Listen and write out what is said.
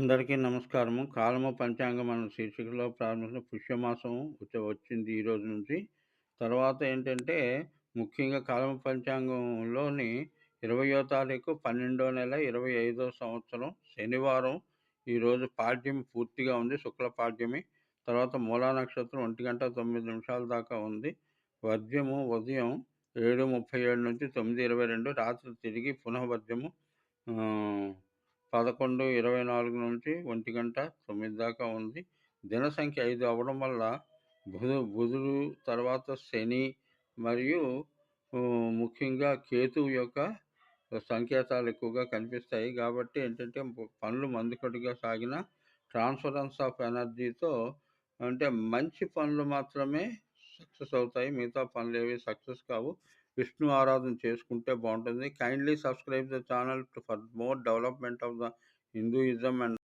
అందరికీ నమస్కారము. కాలము పంచాంగం అన్న శీర్షికలో ప్రారంభించిన పుష్యమాసం వచ్చ వచ్చింది ఈరోజు నుంచి. తర్వాత ఏంటంటే, ముఖ్యంగా కాలమ పంచాంగంలోని 20వ తారీఖు, పన్నెండో నెల, 25వ సంవత్సరం శనివారం. ఈరోజు పాడ్యం పూర్తిగా ఉంది. శుక్ల పాడ్యమి. తర్వాత మూలా నక్షత్రం ఒంటి గంట తొమ్మిది నిమిషాల దాకా ఉంది. వద్యము ఉదయం 7:37 నుంచి 9:22 రాత్రి తిరిగి పునః పదకొండు ఇరవై నాలుగు నుంచి ఒంటి గంట తొమ్మిది దాకా ఉంది. దిన సంఖ్య ఐదు అవ్వడం వల్ల బుధు బుధుడు తర్వాత శని మరియు ముఖ్యంగా కేతువు యొక్క సంకేతాలు ఎక్కువగా కనిపిస్తాయి. కాబట్టి ఏంటంటే, పనులు మందుకొడిగా సాగిన ట్రాన్స్‌ఫరెన్స్ ఆఫ్ ఎనర్జీతో అంటే మంచి పనులు మాత్రమే సక్సెస్ అవుతాయి. మిగతా పనులేవి సక్సెస్ కావు. విష్ణు ఆరాధన చేసుకుంటే బాగుంటుంది kindly subscribe the channel for more development of the Hinduism and